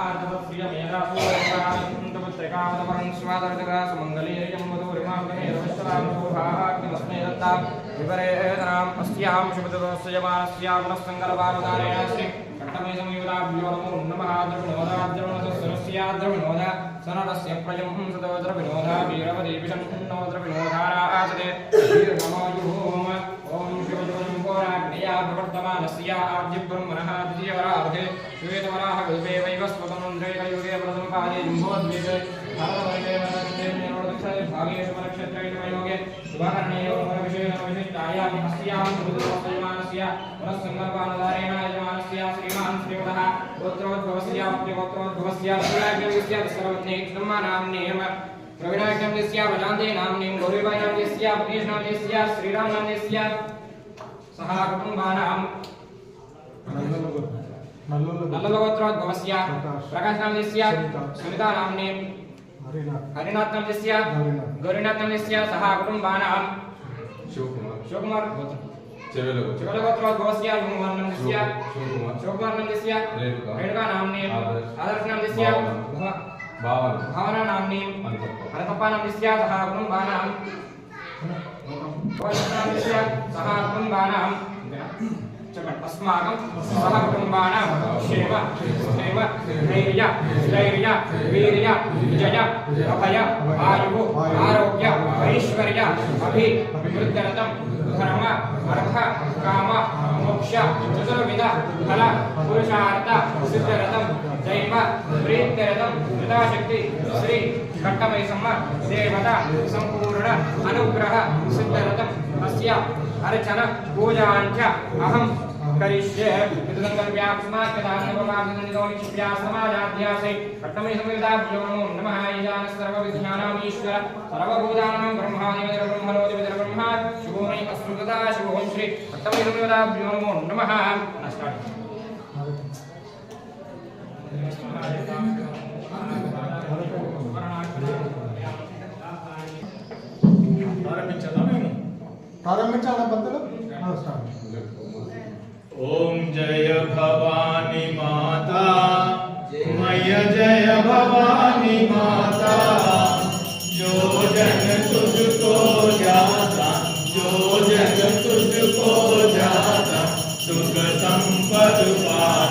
ఆర్ధవశ్రియమేధాసూత్రికామదపరం స్వాదర్జగాసుమంగళీయం మధురిమాగ్నేరవిశ్వరామసూహాగ్నిమస్మే దత్తా విపరేతరాం అస్యాం శుభదోస్యమానస్యా పునఃసంగలపానుదారేణ శ్రీ కట్టమే సమయురాభ్యో నమో నమః ద్రవిణోదాద్రవిణోదస్యస్యాద్రవిణోద సనరస్య ప్రజం సదో ద్రవిణోద मन्त्रैकयोगे जम्बोद्वीपे भारतवर्गेवरक्षेत्रैकयोगे शुभाकरणेयोगविषयविशिष्टायां हस्यां मृदुसंयमानस्य पुनस्सङ्गर्भानुधारेण यजमानस्य श्रीमान् श्रीमतः गोत्रोद्भवस्याप्यगोत्रोद्भवस्य सूर्याग्रविस्य सर्वज्ञैकसम्मानाम्नेयम प्रवीणाग्रविस्य वजान्ते नाम्नीं गौरीबाग्रविस्य पुनीशनाम्नस्य श्रीरामनाम्नस्य सह कुटुम्बानां नल्लगोत्रोद्भवस्य प्रकाशनामस्य सुनितानाम्ने हरिनाथनामस्य गौरीनाथनामस्य सह कुटुम्बानां शिवकुमार शिवकुमार चिवलगोत्रोद्भवस्य युमवर्णनस्य शिवकुमारनामस्य रेणुकानाम्ने आदर्शनामस्य भावनानाम्ने अनतप्पानामस्य सह कुटुम्बानां सह कुटुम्बानां కుటుంబానాం. నల్లగోత్రోద్భవస్య ప్రకాశనామ్యస్య సునితానామ్ని హరినాథ్నామ్యస్య గౌరీనాథ్నామ్యస్య సహా కుటుంబానాం శివకుమార్ శివకుమార్ గోత్రం చెవెలకు శివలగోత్రోద్భవస్య యువకుమార్నామ్యస్య శివకుమార్ శివకుమార్నామ్యస్య రేణుక రేణుకానామ్ని ఆదర్శ్ ఆదర్శనామ్యస్య భావన భావనానామ్ని అనుపప్ప హరతప్పానామ్యస్య సహా కుటుంబానాం గోత్రనామ్యస్య సహా కుటుంబానాం చెప్పండి అస్మాకం సహ కుటుంబానాం క్షేమ క్షేమ ధైర్య స్థైర్య వీర్య విజయ అభయ ఆయు ఆరోగ్య ఐశ్వర్య అభి వృద్ధరతం ధర్మ అర్థ కామ మోక్ష చతుర్విధ ఫల పురుషార్థ సిద్ధరథం దైవ ప్రీత్యరథం యథాశక్తి శ్రీ కట్టమైసమ్మ దేవత సంపూర్ణ అనుగ్రహ సిద్ధరథం అస్య అర్చన పూజాంచ అహం కరిష్యే విదుదంగవ్యాప్స్మాకదానవమాభినందితోనిక్షుభ్యాసమాజాధ్యాసై కట్టమై సమయుదాభ్యో నమో నమః ఈశాన సర్వవిజ్ఞానామీశ్వర సర్వభూతానాం బ్రహ్మాదివిదర బ్రహ్మలోదివిదర బ్రహ్మ శుభోమై అస్తు తదా శుభోం శ్రీ నమో నమః ప్రారంభించాలా మేము ప్రారంభించాలా? ओम जय भवानी माता। मय जय भवानी माता। जो जन तुझको जाता, जो जन तुझको जाता, सुख संपद पा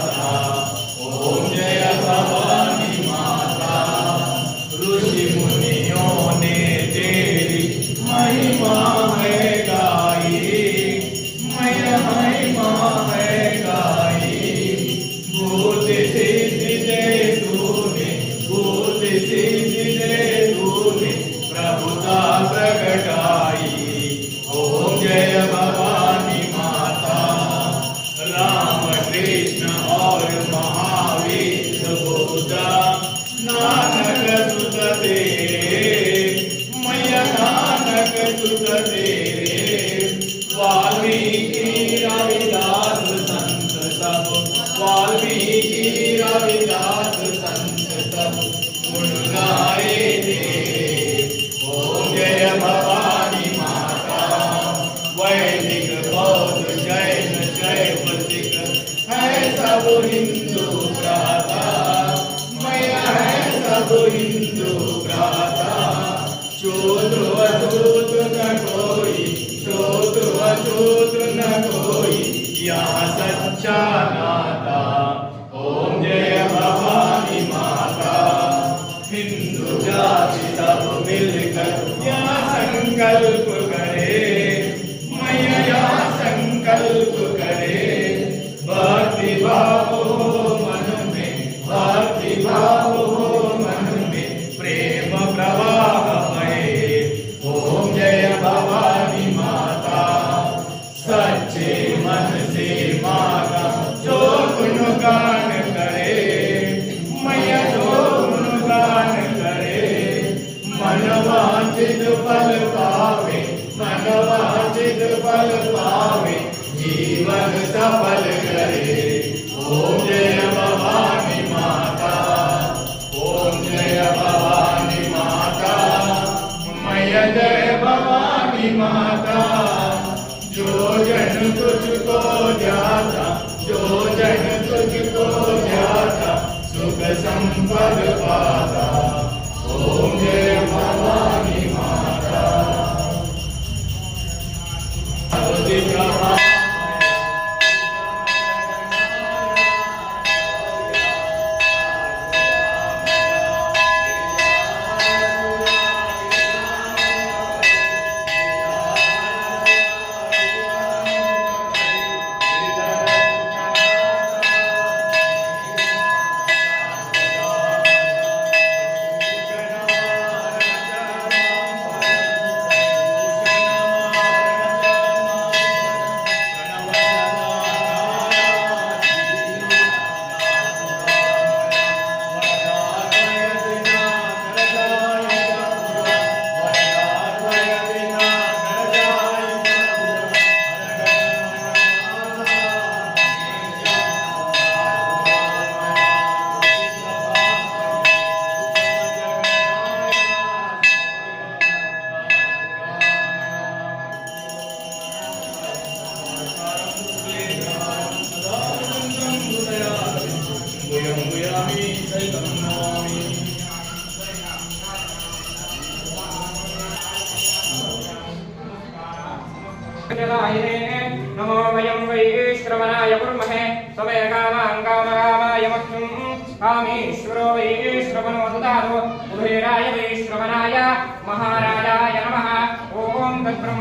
Yeah. think I will फल पावे जीवन सफल करे ओम जय भवानी माता। ओम जय भवानी माता मैया जय भवानी माता जो जन तुझको जाता जो जन तुझको जाता सुख संपद पाता ओम जय भवानी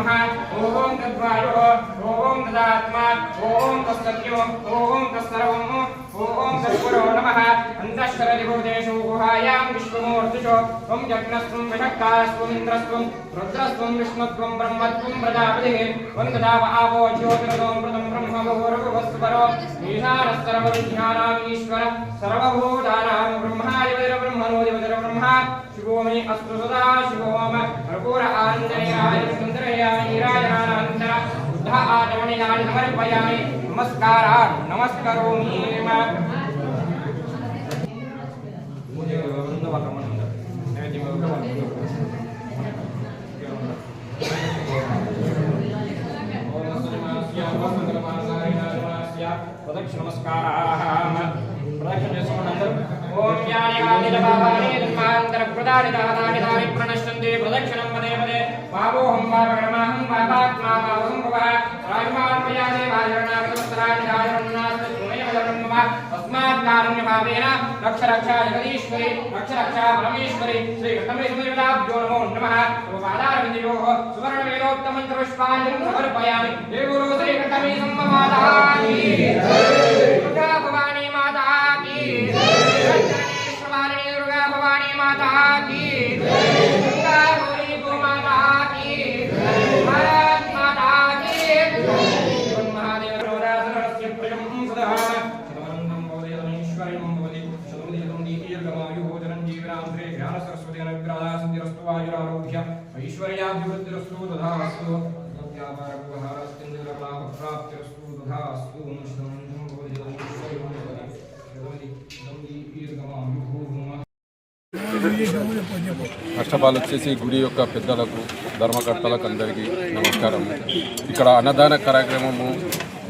तद्ब्रह्म ॐ तद्वायुः ॐ तदात्मा ॐ तत्सत्यो ॐ तत्सर्वम् ॐ तत्पुरो नमः अन्तःशरदिभूतेषु गुहायां विश्वमूर्तिषु त्वं यज्ञस्त्वं विषक्तास्त्वम् इन्द्रस्त्वं रुद्रस्त्वं विष्णुत्वं ब्रह्मत्वं प्रजापतिः त्वं तदाव आपो ज्योतिरतो मृतं ब्रह्म भूर्भुवस्वरो ईशानः सर्वविज्ञानामीश्वर सर्वभूतानां ब्रह्मादिवैरब्रह्मणोदिवैरब्रह्मा शिवो मे अस्तु सदा शिवो मम कर्पूर आनन्दयाय समर्पयामि नीराजनानन्दा उद्ध आचमणिनानि समर्पयामि नमस्कारान् नमस्करोमि मुझे वृंदवा का मन नैवेद्य में वृंदवा प्रदक्षिण नमस्कार प्रदक्षिण समनंतर ओम ज्ञानिगानिलवाहानि धर्मान्तरप्रदानिदानानि धानि प्रणश्यन्ते प्रदक्षिणं पदे पदे वावोऽहं वावणमाहं वापात्मा वावहं भव राजमान्मयादे वाजरणागतत्राणिधारणन्नास्तुमेवजरण्मम अस्माद्कारुण्यभावेन रक्ष रक्षा जगदीश्वरि रक्ष रक्षा परमेश्वरि श्रीकृष्णमेश्वरिवदाभ्यो नमो नमः। गोपालारविन्दयोः सुवर्णवेलोत्तमन्त्रपुष्पाञ्जलिं समर्पयामि। देवो श्रीकृष्णमेशं ममादायि అష్టపాలు వచ్చేసి గుడి యొక్క పెద్దలకు ధర్మకర్తలకు అందరికీ నమస్కారం. ఇక్కడ అన్నదాన కార్యక్రమము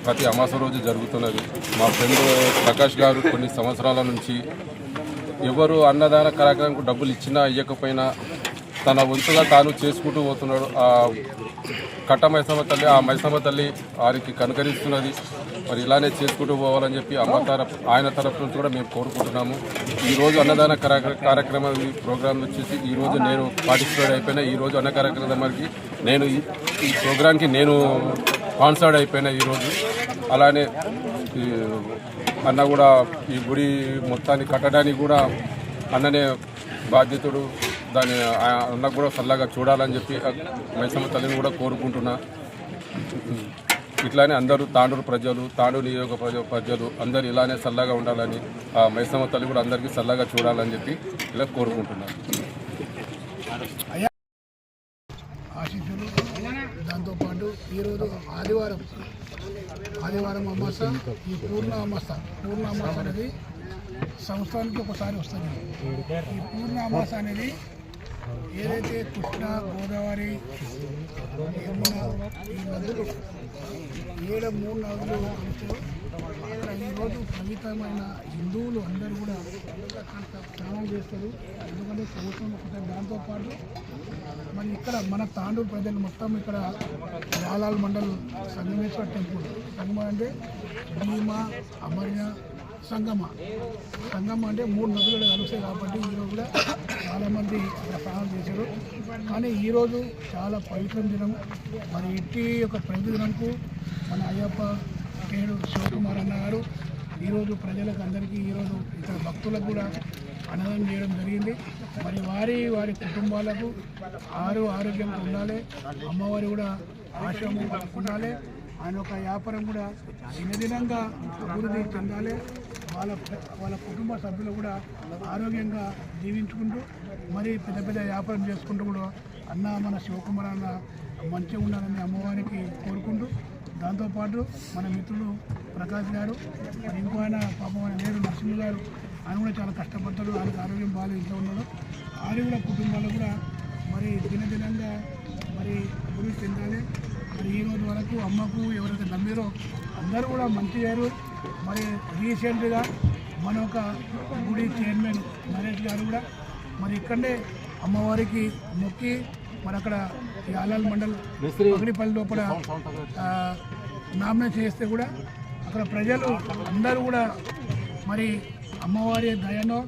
ప్రతి అమాస రోజు జరుగుతున్నది. మా ఫ్రెండ్ ప్రకాష్ గారు కొన్ని సంవత్సరాల నుంచి ఎవరు అన్నదాన కార్యక్రమంకు డబ్బులు ఇచ్చినా ఇవ్వకపోయినా తన వంతుగా తాను చేసుకుంటూ పోతున్నాడు. ఆ కట్ట మైసమ్మ తల్లి ఆ మైసమ్మ తల్లి వారికి కనుకరిస్తున్నది. మరి ఇలానే చేసుకుంటూ పోవాలని చెప్పి అమ్మ తరఫు ఆయన తరఫు నుంచి కూడా మేము కోరుకుంటున్నాము. ఈరోజు అన్నదాన కార్యక్రమం ఈ ప్రోగ్రాం వచ్చేసి ఈరోజు నేను పార్టిసిపేట్ అయిపోయినా ఈ రోజు అన్న కార్యక్రమానికి నేను ఈ- ఈ ప్రోగ్రాంకి నేను స్పాన్సర్డ్ అయిపోయినా ఈరోజు అలానే ఈ అన్న కూడా ఈ గుడి మొత్తాన్ని కట్టడానికి కూడా అన్ననే బాధ్యతుడు. దాని అన్నకు కూడా చల్లగా చూడాలని చెప్పి మైసమ్మ తల్లిని కూడా కోరుకుంటున్నా. ఇట్లానే అందరూ తాండూరు ప్రజలు తాండూరు నియోజక ప్రజ ప్రజలు అందరూ ఇలానే చల్లగా ఉండాలని ఆ మైసమ్మ తల్లి కూడా అందరికీ చల్లగా చూడాలని చెప్పి ఇలా కోరుకుంటున్నాను ఆశీస్సులు దాంతోపాటు ఈరోజు ఆదివారం ఆదివారం అమాస ఈ పూర్ణ అమాస పూర్ణ అమాస అనేది సంవత్సరానికి ఒకసారి వస్తుంది. ఈ పూర్ణ అమాస అనేది ఏదైతే కృష్ణ గోదావరి యమున ఈ నదులు ఏడ మూడు నదులు అక్కడ ఈరోజు ఫలితమైన హిందువులు అందరూ కూడా స్నానం చేస్తారు. ఎందుకంటే సంవత్సరం ఒకటే దాంతోపాటు మరి ఇక్కడ మన తాండూరు ప్రజలు మొత్తం ఇక్కడ లాలాల్ మండల్ సంగమేశ్వర టెంపుల్. సంగమ అంటే భీమా అమర్య సంగమ. సంగమ అంటే మూడు నదులు కలుస్తాయి కాబట్టి ఈరోజు కూడా చాలామంది స్నానం చేశారు. కానీ ఈరోజు చాలా పవిత్రం దినం. మరి ఇట్టి యొక్క ప్రతి దినంకు మన అయ్యప్ప పేరు శివకుమార్ అన్న గారు ఈరోజు ప్రజలకు అందరికీ ఈరోజు ఇతర భక్తులకు కూడా అన్నదానం చేయడం జరిగింది. మరి వారి వారి కుటుంబాలకు ఆరు ఆరోగ్యంగా ఉండాలి. అమ్మవారి కూడా ఆశ్రమం ఉండాలి. ఆయన యొక్క వ్యాపారం కూడా దినదినంగా అభివృద్ధి చెందాలి. వాళ్ళ వాళ్ళ కుటుంబ సభ్యులు కూడా ఆరోగ్యంగా జీవించుకుంటూ మరి పెద్ద పెద్ద వ్యాపారం చేసుకుంటూ కూడా అన్న మన శివకుమార్ అన్న మంచిగా ఉండాలని అమ్మవారికి కోరుకుంటూ దాంతోపాటు మన మిత్రుడు ప్రకాష్ గారు ఇంకో ఆయన పాపం ఆయన లేడు నరసింహ గారు ఆయన కూడా చాలా కష్టపడతాడు ఆయనకు ఆరోగ్యం బాగా ఇంట్లో ఉన్నాడు. ఆయన కూడా కుటుంబాలు కూడా మరి దినదినంగా మరి అభివృద్ధి చెందాలి. మరి ఈ రోజు వరకు అమ్మకు ఎవరైతే నమ్మారో అందరూ కూడా మంచి గారు మరి రీసెంట్గా మన ఒక గుడి చైర్మన్ నరేష్ గారు కూడా మరి ఇక్కడనే అమ్మవారికి మొక్కి మరి అక్కడ ఈ ఆలాల్ మండల్ పగిడిపల్లి లోపల నామినేషన్ చేస్తే కూడా అక్కడ ప్రజలు అందరూ కూడా మరి అమ్మవారి దయనో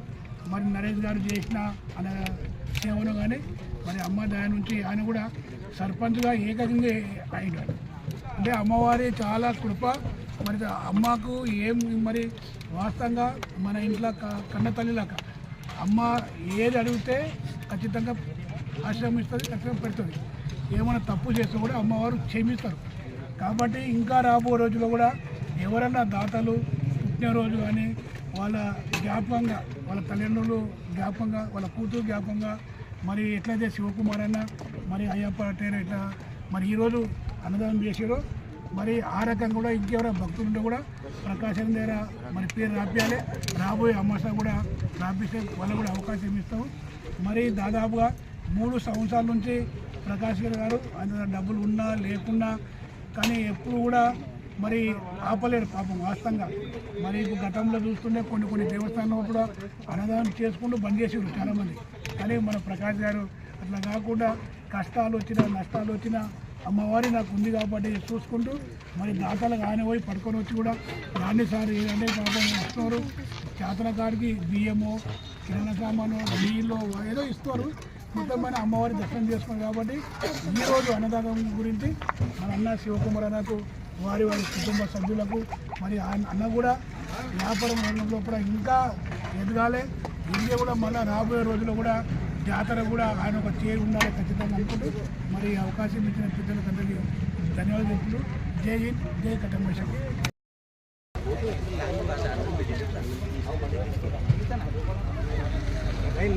మరి నరేష్ గారు చేసిన ఆయన సేవను కానీ మరి అమ్మ దయ నుంచి ఆయన కూడా సర్పంచ్గా ఏకంగా అయినాడు అంటే అమ్మవారి చాలా కృప మరి అమ్మకు ఏం మరి వాస్తవంగా మన ఇంట్లో క- కన్న తల్లిలాక అమ్మ ఏది అడిగితే ఖచ్చితంగా ఆశ్రమిస్తుంది ఖచ్చితంగా పెడుతుంది. ఏమైనా తప్పు చేస్తే కూడా అమ్మవారు క్షమిస్తారు. కాబట్టి ఇంకా రాబో రోజుల్లో కూడా ఎవరన్నా దాతలు పుట్టినరోజు కానీ వాళ్ళ జ్ఞాపకంగా వాళ్ళ తల్లిదండ్రులు జ్ఞాపకంగా వాళ్ళ కూతురు జ్ఞాపకంగా మరి ఎట్లయితే శివకుమార్ అన్న మరి అయ్యప్ప టైర్ ఇట్లా మరి ఈరోజు అన్నదానం చేసారో మరి ఆ రకంగా కూడా ఇంకెవరో భక్తులు ఉంటే కూడా ప్రకాశం దగ్గర మరి పేరు రాపించాలి రాబోయే అమాస కూడా రాపిస్తే వాళ్ళకు కూడా అవకాశం ఇస్తాము మరి దాదాపుగా మూడు సంవత్సరాల నుంచి ప్రకాష్ గారు గారు ఆయన డబ్బులు ఉన్నా లేకున్నా కానీ ఎప్పుడు కూడా మరి ఆపలేడు పాపం వాస్తవంగా. మరి గతంలో చూస్తుంటే కొన్ని కొన్ని దేవస్థానంలో కూడా అన్నదానం చేసుకుంటూ బంద్ చేసేవారు చాలామంది. కానీ మన ప్రకాష్ గారు అట్లా కాకుండా కష్టాలు వచ్చినా నష్టాలు వచ్చినా అమ్మవారి నాకు ఉంది కాబట్టి చూసుకుంటూ మరి దాతలు ఆయన పోయి పడుకొని వచ్చి కూడా దాన్ని సార్ ఏదంటే పాపం ఇస్తున్నారు చేతల కాడికి బియ్యము కిరాణా సామాను నీళ్ళు ఏదో ఇస్తారు. మొత్తమైన అమ్మవారి దర్శనం చేసుకున్నారు కాబట్టి ఈరోజు అన్నదానం గురించి మన అన్న శివకుమార్ అన్నకు వారి వారి కుటుంబ సభ్యులకు మరి ఆయన అన్న కూడా వ్యాపారం రంగంలో కూడా ఇంకా ఎదగాలి. ఇండియా కూడా మళ్ళీ రాబోయే రోజుల్లో కూడా జాతర కూడా ఆయన ఒక చేరు ఉండాలి ఖచ్చితంగా అనుకుంటూ మరి అవకాశం ఇచ్చిన పెద్దలకు అందరికీ ధన్యవాదాలు జై హింద్ జై కటంబేశ్వరం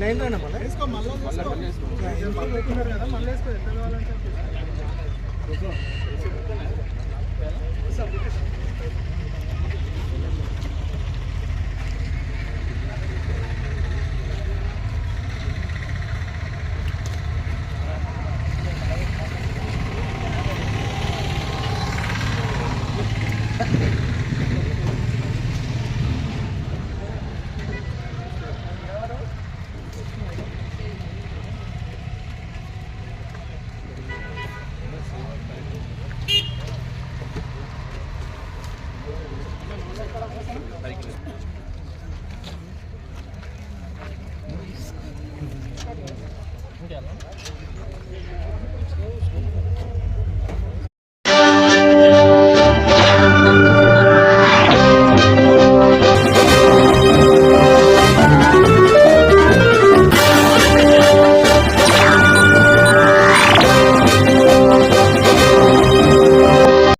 నైన్ మళ్ళీ? వేసుకో మళ్ళీ కదా మళ్ళీ వేసుకో ఎంత